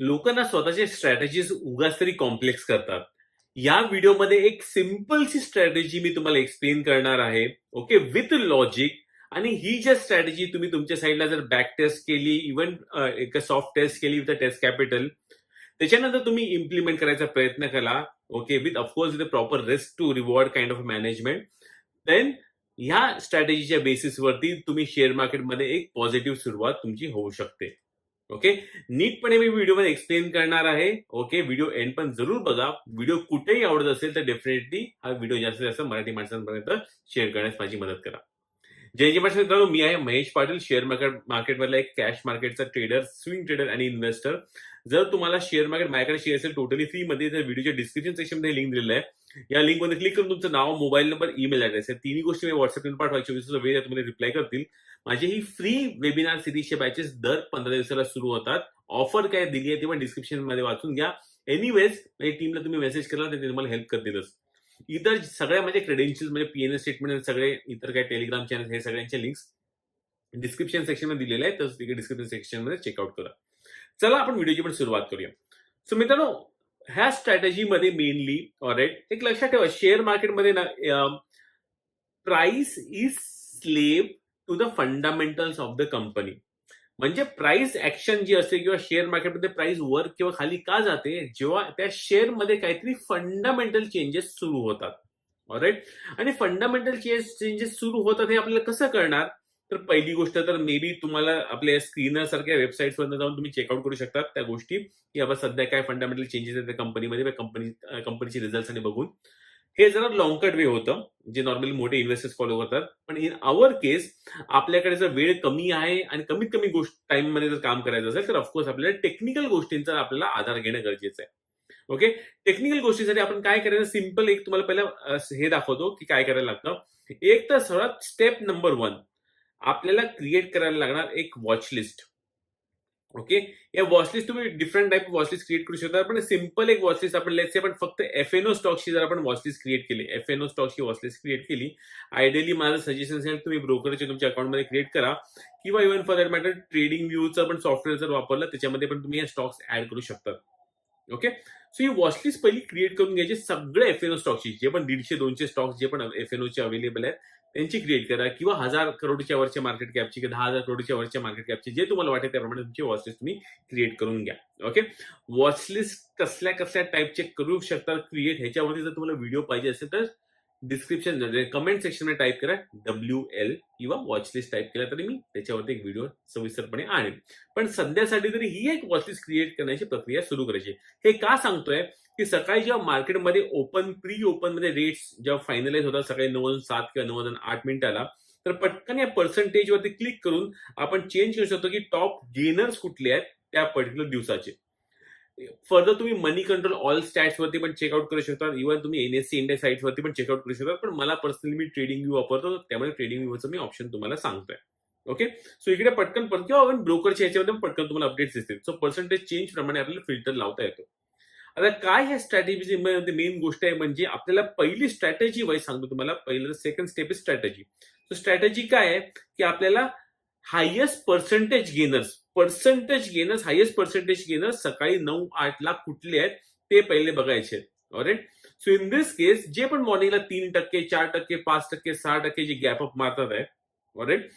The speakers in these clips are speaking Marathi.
लोकांना स्वतःचे स्ट्रॅटेजीज उगाच तरी कॉम्प्लेक्स करतात. या व्हिडिओमध्ये एक सिम्पलची स्ट्रॅटेजी मी तुम्हाला एक्सप्लेन करणार आहे ओके विथ लॉजिक आणि ही ज्या स्ट्रॅटेजी तुम्ही तुमच्या साईडला जर बॅक टेस्ट केली इव्हन एक सॉफ्ट टेस्ट केली विथ टेस्ट कॅपिटल त्याच्यानंतर तुम्ही इम्प्लिमेंट करायचा प्रयत्न केला okay with of course with proper risk to reward kind of management then ह्या स्ट्रॅटेजीच्या बेसिसवरती तुम्ही शेअर मार्केटमध्ये एक पॉझिटिव्ह सुरुवात तुमची होऊ शकते. ओके? नीटपणे मी व्हिडिओमध्ये एक्सप्लेन करणार आहे. ओके? व्हिडिओ एंड पण जरूर बघा. व्हिडिओ कुठेही आवडत असेल तर डेफिनेटली हा व्हिडिओ जास्तीत जास्त मराठी माणसांपर्यंत शेअर करण्यास माझी मदत करा. जय जय मित्रांनो मी आहे महेश पाटील शेअर मार्केट मार्केटमधला एक कॅश मार्केटचा ट्रेडर स्विंग ट्रेडर आणि इन्व्हेस्टर जर तुम्हाला शेअर मार्केट माझ्याकडे शेअर असेल टोटली फ्री मध्ये तर व्हिडिओच्या डिस्क्रिप्शन सेक्शनमध्ये लिंक दिलेलं आहे. या लिंकमध्ये क्लिक करून तुमचं नाव मोबाईल नंबर ईमेल ऍड्रेस आहे तिन्ही गोष्टी मी व्हॉट्सअपवर पाठवायची वेळ तुम्हाला रिप्लाय करतील. माझी ही फ्री वेबिनार सिरीजचे बॅचेस दर पंधरा दिवसाला सुरू होतात. ऑफर काय दिली आहे ती पण डिस्क्रिप्शनमध्ये वाचून घ्या. एनिवेज म्हणजे टीमला तुम्ही मेसेज केला तर ते तुम्हाला हेल्प करतीलच इतर सगळ्या म्हणजे क्रेडेन्शियल म्हणजे पीएनए स्टेटमेंट सगळे इतर काय टेलिग्राम चॅनल हे सगळ्यांचे लिंक्स डिस्क्रिप्शन सेक्शनमध्ये दिलेले आहेत. तर तिकडे डिस्क्रिप्शन सेक्शनमध्ये चेकआउट करा. चला आपण व्हिडिओची पण सुरुवात करूया. सो मित्रांनो ह्या स्ट्रॅटेजीमध्ये मेनली ऑरेट एक लक्षात ठेवा शेअर मार्केटमध्ये ना price is slave to the fundamentals of the company म्हणजे प्राइस ऍक्शन जी असते किंवा शेअर मार्केटमध्ये प्राइस वर किंवा खाली का जाते जेव्हा त्या शेअरमध्ये काहीतरी फंडामेंटल चेंजेस सुरू होतात. ऑरेट आणि फंडामेंटल चेंजेस सुरू होतात हे आपल्याला कसं करणार तर पहिली गोष्ट तर मे बी तुम्हाला आपल्या स्क्रीनर सारख्या वेबसाईट्सवर जाऊन तुम्ही चेकआउट करू शकता त्या गोष्टी. की बाबा सध्या काय फंडामेंटल चेंजेस आहेत त्या कंपनीमध्ये कंपनी कंपनीचे रिझल्ट आणि बघून. हे जरा लॉंगकट वे होतं जे नॉर्मली मोठे इन्व्हेस्टर्स फॉलो करतात. पण इन आवर केस आपल्याकडे जर वेळ कमी आहे आणि कमीत कमी गोष्ट टाइममध्ये जर काम करायचं असेल तर ऑफकोर्स आपल्याला टेक्निकल गोष्टींचा आपल्याला आधार घेणं गरजेचं आहे. ओके टेक्निकल गोष्टीसाठी आपण काय करायचं? सिंपल एक तुम्हाला पहिला हे दाखवतो की काय करायला लागतं. एक तर सर्वात स्टेप नंबर वन आपल्याला क्रिएट करायला लागणार एक वॉच लिस्ट ओके? या वॉचलिस्ट तुम्ही डिफरंट टाईप वॉचलिस्ट क्रिएट करू शकता. पण सिंपल एक वॉचलिस्ट आपण लेट्स आपण फक्त एफ एन ओ स्टॉकची जर आपण वॉचलिस्ट क्रिएट केली एफ एन ओ स्टॉकची वॉचलिस्ट क्रिएट केली आयडियली माझं सजेशन असेल तुम्ही ब्रोकरचे तुमच्या अकाउंटमध्ये क्रिएट करा. किंवा even for that matter trading व्ह्यूचं पण सॉफ्टवेअर जर वापरलं त्याच्यामध्ये पण तुम्ही या स्टॉक्स ऍड करू शकता. ओके सो ही वॉचलिस्ट पहिली क्रिएट करून घ्यायची सगळे एफ एन ओ स्टॉकची जे पण दीडशे दोनशे स्टॉक्स जे पण एफ एन ओचे अवेलेबल आहेत त्यांची क्रिएट करा. किंवा हजार करोडच्या वरच्या मार्केट कॅपची किंवा दहा हजार करोडच्या वरच्या मार्केट कॅपची जे तुम्हाला वाटेल त्याप्रमाणे तुमची वॉचलिस्ट तुम्ही क्रिएट करून घ्या. ओके वॉचलिस्ट कसल्या कसल्या टाईपचे करू शकता क्रिएट ह्याच्यावरती जर तुम्हाला व्हिडिओ पाहिजे असेल तर डिस्क्रिप्शन कमेंट सेक्शनमध्ये टाईप करा डब्ल्यू एल किंवा वॉचलिस्ट टाईप केला तरी मी त्याच्यावरती एक व्हिडिओ सविस्तरपणे आणेन. पण सध्यासाठी तरी ही एक वॉचलिस्ट क्रिएट करण्याची प्रक्रिया सुरू करायची. हे का सांगतोय की सकाळी जेव्हा मार्केटमध्ये ओपन प्री ओपनमध्ये रेट्स जेव्हा फायनलाइज होतात सकाळी नऊ वाजून सात किंवा नऊ वाजून आठ मिनिटाला तर पटकन या पर्सेंटेज वरती क्लिक करून आपण चेंज करू शकतो की टॉप गेनर्स कुठले आहेत त्या पर्टिक्युलर दिवसाचे. फर्दर तुम्ही मनी कंट्रोल ऑल स्टॅट्स वरती पण चेकआउट करू शकता. इव्हन तुम्ही एनएससी इंडिया साईट वरती पण चेकआउट करू शकता. पण मला पर्सनली मी ट्रेडिंग व्यू वापरतो. त्यामुळे ट्रेडिंग व्ह्यूचं मी ऑप्शन तुम्हाला सांगतोय. ओके सो इकडे पटकन परत किंवा आपण ब्रोकरच्या ह्याच्यामध्ये पटकन तुम्हाला अपडेट्स दिसतील. सो पर्सेंटेज चेंज प्रमाणे आपल्याला फिल्टर लावता येतो. आता काय ह्या स्ट्रॅटेजी मेन गोष्ट आहे म्हणजे आपल्याला पहिली स्ट्रॅटेजी वाईज सांगतो तुम्हाला. पहिलं second step is strategy so strategy काय आहे? की आपल्याला highest percentage gainers percentage gainers highest percentage gainers सकाळी नऊ आठ लाख कुठले आहेत ते पहिले बघायचे ऑरेट सो इन दिस केस जे पण मॉर्निंगला तीन टक्के चार टक्के पाच टक्के सहा टक्के जे गॅप अप मारतात आहे ऑरेट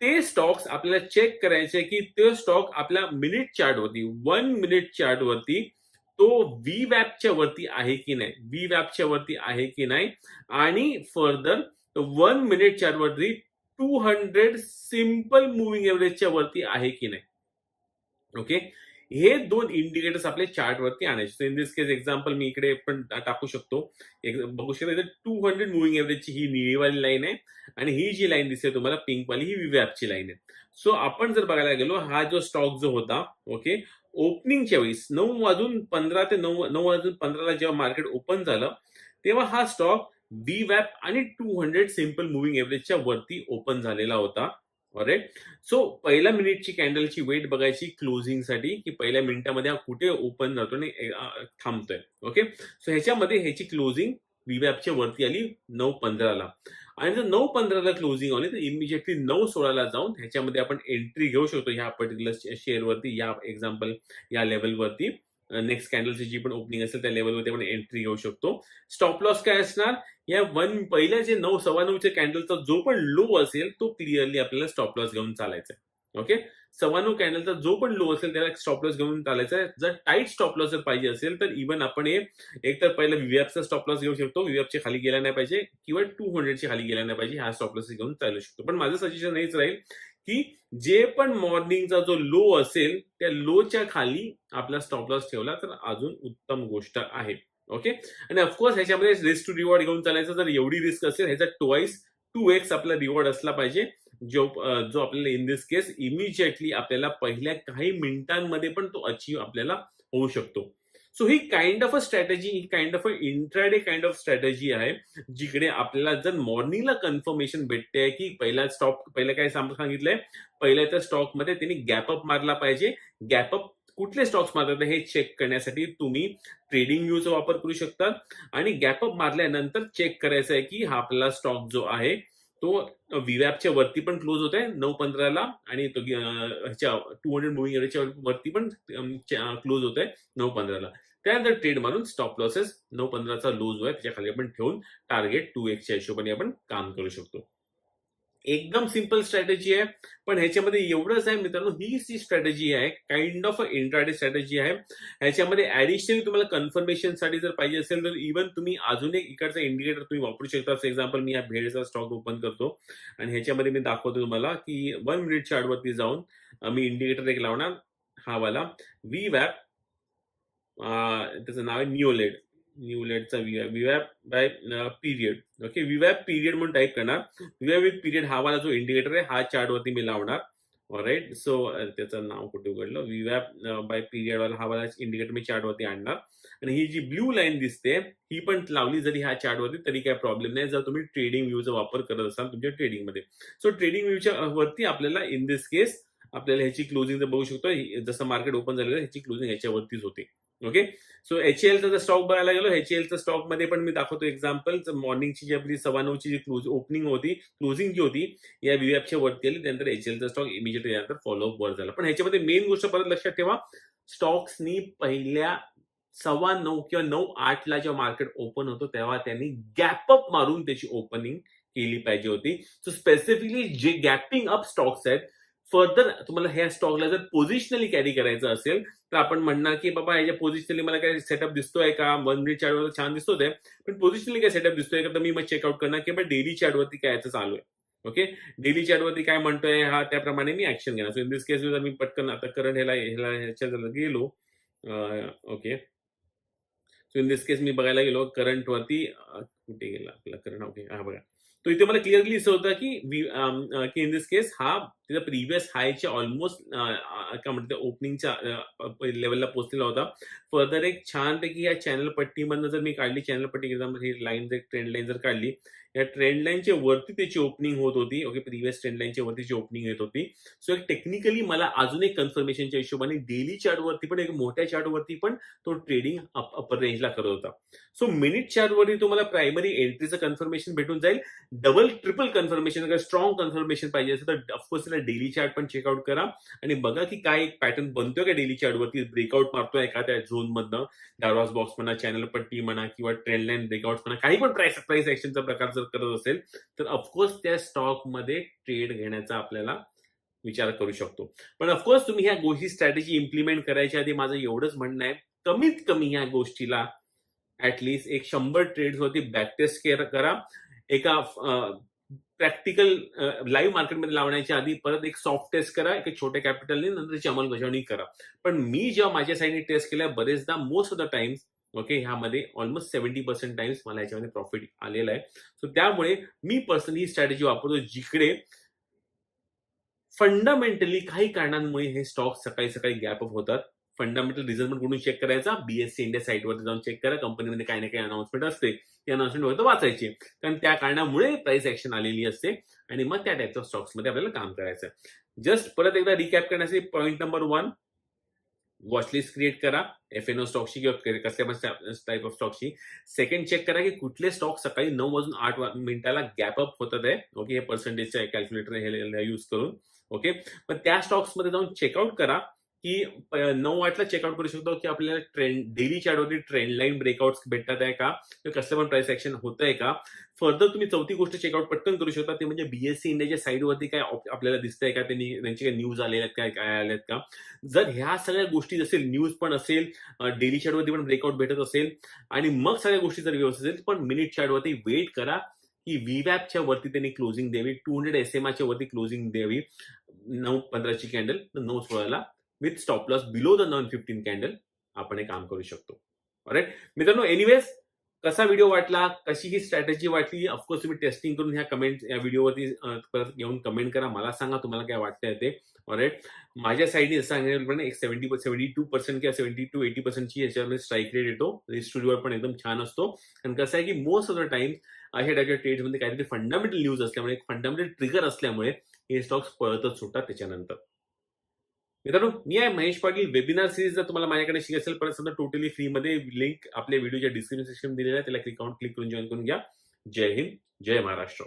ते स्टॉक्स आपल्याला चेक करायचे की ते स्टॉक आपल्या मिनिट चार्टवरती वन मिनिट चार्टवरती तो व्ही वॅपच्या वरती आहे की नाही? व्ही वॅपच्या वरती आहे की नाही? आणि फर्दर वन मिनिट चार्टवरती टू हंड्रेड सिंपल मुव्हिंग एव्हरेजच्या वरती आहे की नाही? ओके हे दोन इंडिकेटर्स आपले चार्ट वरती आणायचे. इन दिस केस एक्झाम्पल मी इकडे पण टाकू शकतो. बघू शकता टू हंड्रेड मुव्हिंग एव्हरेजची ही निळीवाली लाईन आहे आणि ही जी लाईन दिसते तुम्हाला पिंकवाली ही विवॅपची लाईन आहे. सो आपण जर बघायला गेलो हा जो स्टॉक जो होता ओके ओपनिंगच्या वेळेस नऊ वाजून पंधरा ते नऊ नऊ वाजून पंधराला जेव्हा मार्केट ओपन झालं तेव्हा हा स्टॉक बी वॅप आणि टू हंड्रेड सिंपल मुव्हिंग एव्हरेजच्या वरती ओपन झालेला होता. ऑरेट सो पहिल्या मिनिटची कॅन्डलची वेट बघायची क्लोजिंगसाठी की पहिल्या मिनिटामध्ये हा कुठे ओपन जातो आणि थांबतोय. ओके सो ह्याच्यामध्ये ह्याची क्लोजिंग विवॅपच्या वरती आली नऊ पंधराला आणि जर नऊ पंधराला क्लोजिंग आली तर इमिजिएटली नऊ सोळाला जाऊन ह्याच्यामध्ये आपण एंट्री घेऊ शकतो ह्या पर्टिक्युलर शेअरवरती या एक्झाम्पल या लेवलवरती नेक्स्ट कॅन्डलची जी पण ओपनिंग असेल त्या लेवलवरती आपण एंट्री घेऊ शकतो. स्टॉप लॉस काय असणार? या वन पहिल्या जे नऊ सव्वा नऊच्या कॅन्डलचा जो पण लो असेल तो क्लिअरली आपल्याला स्टॉप लॉस घेऊन चालायचा आहे ओके सव्वा नऊ कॅन्डलचा जो पण लो असेल त्याला स्टॉप लॉस घेऊन चालायचा आहे जर टाईट स्टॉप लॉस जर पाहिजे असेल तर इव्हन आपण हे एक तर पहिला व्हीएफचा स्टॉप लॉस घेऊ शकतो. व्हीएफच्या खाली गेला नाही पाहिजे किंवा टू हंड्रेडच्या खाली गेला नाही पाहिजे हा स्टॉप लॉस घेऊन चालू शकतो. पण माझं सजेशन हेच राहील की जे पण मॉर्निंगचा जो लो असेल त्या लोच्या खाली आपला स्टॉप लॉस ठेवला तर अजून उत्तम गोष्ट आहे. ओके आणि ऑफकोर्स ह्याच्यामध्ये रिस्क टू रिवॉर्ड घेऊन चालायचं जर एवढी रिस्क असेल ह्याचा ट्वाईस टू एक्स आपला रिवॉर्ड असला पाहिजे. जो जो आपल्याला इन दिस केस इमिजिएटली आपल्याला पहिल्या काही मिनिटांमध्ये पण तो अचीव आपल्याला होऊ शकतो. सो ही kind of a strategy he kind of a intraday kind of strategy आहे जिकडे आपल्याला जर मॉर्निंगला कन्फर्मेशन भेटते की पहिला स्टॉक पहिला काय सांग- सांगितलंय? पहिल्या त्या स्टॉकमध्ये त्यांनी गॅपअप मारला पाहिजे. गॅपअप कुठले स्टॉक्स मारतात हे चेक करण्यासाठी तुम्ही ट्रेडिंग व्ह्यूचा वापर करू शकता. आणि गॅपअप मारल्यानंतर चेक करायचं आहे की हा आपला स्टॉक जो आहे तो विवॅपच्या वरती पण क्लोज होत आहे नऊ पंधराला आणि तो ह्याच्या टू हंड्रेड मुव्हिंग एव्हरेजच्या वरती पण क्लोज होत आहे नऊ पंधराला त्यानंतर ट्रेड मारून स्टॉप लॉसेस नऊ पंधराचा लो जो आहे त्याच्याखाली आपण ठेवून टार्गेट टू एक्सच्या हिशोबाने आपण काम करू शकतो. एकदम सिंपल स्ट्रॅटेजी आहे. पण ह्याच्यामध्ये एवढंच आहे मित्रांनो ही जी स्ट्रॅटेजी आहे काइंड ऑफ इंट्राडे स्ट्रॅटेजी आहे. ह्याच्यामध्ये ऍडिशनली तुम्हाला कन्फर्मेशनसाठी जर पाहिजे असेल तर इव्हन तुम्ही अजून एक इकडचा इंडिकेटर तुम्ही वापरू शकता. फॉर एक्झाम्पल मी या भेडचा स्टॉक ओपन करतो. आणि ह्याच्यामध्ये मी दाखवतो तुम्हाला की वन मिनिट चार्टवरती जाऊन मी इंडिकेटर एक लावणार. हा वाला. व्ही वॅप त्याचं नाव आहे न्यूलेड न्यूलेडचा व्हीवॅप बाय पिरियड ओके व्हीवॅप पिरियड म्हणून टाईप करणार. व्हीवॅप विथ पिरियड हा वाला जो इंडिकेटर आहे हा चार्टवरती मी लावणार. राईट सो त्याचं नाव कुठे उघडलं? व्हीवॅप बाय पिरियड वाला हा वाला इंडिकेटर मी चार्टवरती आणणार. आणि ही जी ब्ल्यू लाईन दिसते ही पण लावली जरी ह्या चार्टवरती तरी काय प्रॉब्लेम नाही. जर तुम्ही ट्रेडिंग व्ह्यूचा वापर करत असाल तुमच्या ट्रेडिंगमध्ये सो ट्रेडिंग व्ह्यूच्या वरती आपल्याला इन दिस केस आपल्याला ह्याची क्लोजिंग जर बघू शकतो जसं मार्केट ओपन झालेलं ह्याची क्लोजिंग ह्याच्यावरतीच होते. ओके सो एच एलचा जर स्टॉक बघायला गेलो एच एलचा स्टॉकमध्ये पण मी दाखवतो एक्झाम्पल मॉर्निंगची जी आपली सव्वा नऊची जी क्लोज ओपनिंग होती क्लोजिंग जी होती या व्हीएफच्या वरती आली. त्यानंतर एच एलचा स्टॉक इमिजिएटली त्यानंतर फॉलोअप वर झाला. पण ह्याच्यामध्ये मेन गोष्ट परत लक्षात ठेवा स्टॉक्सनी पहिल्या सव्वा नऊ किंवा नऊ आठला जेव्हा मार्केट ओपन होतो तेव्हा त्यांनी गॅपअप मारून त्याची ओपनिंग केली पाहिजे होती. सो स्पेसिफिकली जे गॅपिंग अप स्टॉक्स आहेत फर्दर तुम्हाला ह्या स्टॉकला जर पोझिशनली कॅरी करायचं असेल तर आपण म्हणणार की बाबा याच्या पोझिशनली मला काय सेटअप दिसतोय का? वन मिनिट चार्टवर छान दिसतोय पण पोझिशनली काय सेटअप दिसतोय का? तर मी मग चेकआउट करणार की डेली चार्टवरती काय याचं चालू आहे. ओके डेली चार्टवरती काय म्हणतोय हा त्याप्रमाणे मी ऍक्शन घेणार. सो इन दिस केस जर मी पटकन आता करंट ह्याला ह्याला ह्याच्या गेलो okay so in this case मी बघायला गेलो करंट वरती कुठे गेला आपला करंट ओके हा बघा. तो इथे मला क्लिअरली दिसत होता की वी- की इन दिस केस हा त्याचा प्रिव्हियस हायच्या ऑलमोस्ट काय म्हणतात ओपनिंगच्या लेवलला पोहोचलेला होता. फर्दर एक छानपैकी या चॅनल पट्टीमधनं जर मी काढली चॅनल पट्टी एक्झाम्पल ही लाईन जर ट्रेंड लाईन जर काढली या ट्रेंड लाईनच्या वरती त्याची ओपनिंग होत होती. ओके प्रिव्हियस ट्रेंड लाईनच्या वरती जी ओपनिंग येत होती. सो एक टेक्निकली मला अजून एक कन्फर्मेशनच्या हिशोबाने डेली चार्टवरती पण एक मोठ्या चार्टवरती पण तो ट्रेडिंग अपर रेंजला करत होता. सो मिनिट चार्टवरती तुम्हाला प्रायमरी एंट्रीचं कन्फर्मेशन भेटून जाईल. Double triple confirmation strong confirmation पाहिजे असेल तर ऑफकोर्स त्याला डेली चार्ट पण चेकआउट करा. आणि बघा की काय एक पॅटर्न बनतोय का डेली चार्टवरती ब्रेकआउट मारतोय एखाद्या झोन मधनं. डायरॉस बॉक्स म्हणा चॅनल पट्टी म्हणा किंवा ट्रेंड लाईन ब्रेकआउट म्हणा काही पण प्राइस प्राइस ऍक्शनचा प्रकार जर करत असेल तर ऑफकोर्स त्या स्टॉकमध्ये ट्रेड घेण्याचा आपल्याला विचार करू शकतो. पण ऑफकोर्स तुम्ही ह्या गोष्टी स्ट्रॅटेजी इम्प्लिमेंट करायच्या आधी माझं एवढंच म्हणणं आहे कमीत कमी ह्या गोष्टीला ऍटलिस्ट एक शंभर ट्रेड्स वरती बॅक टेस्ट करा. एका प्रॅक्टिकल लाईव्ह मार्केटमध्ये लावण्याच्या आधी परत एक सॉफ्ट टेस्ट करा एका छोट्या कॅपिटलने नंतर त्याची अंमलबजावणी करा. पण मी जेव्हा माझ्या साईडने टेस्ट केल्या बरेचदा most of the times okay ह्यामध्ये ऑलमोस्ट सेव्हन्टी पर्सेंट टाइम्स मला याच्यामध्ये प्रॉफिट आलेला आहे. सो त्यामुळे मी पर्सनली ही स्ट्रॅटेजी वापरतो जिकडे फंडामेंटली काही कारणांमुळे हे स्टॉक सकाळी सकाळी गॅप अप होतात. फंडामेंटल रिझन पण कुठून चेक करायचा? बीएससी इंडिया साईटवरती जाऊन चेक करा. कंपनीमध्ये काही ना काही अनाउन्समेंट असते. ती अनाउन्समेंट होतं वाचायची कारण त्या कारणामुळे प्राइस ऍक्शन आलेली असते. आणि मग त्या टाईपच्या स्टॉक्समध्ये आपल्याला काम करायचं जस्ट परत एकदा रिकॅप करण्यासाठी point number one watchlist create करा. एफ एन ओ स्टॉकची किंवा कसल्या पण टाईप ऑफ स्टॉकची सेकंड चेक करा की कुठले स्टॉक सकाळी नऊ वाजून आठ मिनिटाला गॅप अप होतात आहे. ओके हे पर्सेंटेजच्या कॅल्क्युलेटर हे यूज करून. ओके पण त्या स्टॉक्समध्ये जाऊन चेकआउट करा. की नऊ वाटला चेकआउट करू शकतो की आपल्याला ट्रेंड डेली चार्टवरती ट्रेंड लाईन ब्रेकआउट भेटतात आहे का? किंवा कस्टमर प्राइस ऍक्शन होत आहे का? फर्दर तुम्ही चौथी गोष्ट चेकआउट पटकन करू शकता ते म्हणजे बीएससी इंडियाच्या साईडवरती काय आपल्याला दिसतंय का? त्यांनी त्यांचे काही न्यूज आलेल्या आहेत काय काय आलेत का? जर ह्या सगळ्या गोष्टी असेल न्यूज पण असेल डेली चार्टवरती पण ब्रेकआउट भेटत असेल आणि मग सगळ्या गोष्टी जर व्यवस्थित असेल पण मिनिट चार्टवरती वेट करा की व्हीवॅपच्या वरती त्यांनी क्लोजिंग द्यावी टू हंड्रेड एस एम वरती क्लोजिंग द्यावी. नऊ पंधराची कॅन्डल नऊ सोळाला with stop loss below the nine fifteen candle आपण हे काम करू शकतो. राईट मित्रांनो एनिवेज कसा व्हिडिओ वाटला? कशी ही स्ट्रॅटेजी वाटली? ऑफकोर्स तुम्ही टेस्टिंग करून ह्या कमेंट या व्हिडिओवरती परत येऊन कमेंट करा. मला सांगा तुम्हाला काय वाटतंय ते. राईट माझ्या साईडने सांगितलं एक सेव्हन्टी सेव्हन्टी टू पर्सेंट किंवा सेव्हन्टी टू एटी पर्सेंटची याच्यामध्ये स्ट्राईक रेट येतो. स्टुडिओवर पण एकदम छान असतो. आणि कसं आहे की मोस्ट ऑफ द टाइम अशा टाईपच्या ट्रेड्समध्ये काहीतरी फंडामेंटल न्यूज असल्यामुळे एक फंडामेंटल ट्रिगर असल्यामुळे हे स्टॉक्स पळतच सुटतात त्याच्यानंतर. मित्रांनो मी आहे महेश पाटील. वेबिनार सिरीज जर तुम्हाला माझ्याकडे शिक असेल पण समजा टोटली फ्रीमध्ये लिंक आपल्या व्हिडिओच्या डिस्क्रिप्शन सेक्शन दिलेला आहे त्याला क्लिक क्लिक करून जॉईन करून घ्या. जय हिंद जय महाराष्ट्र.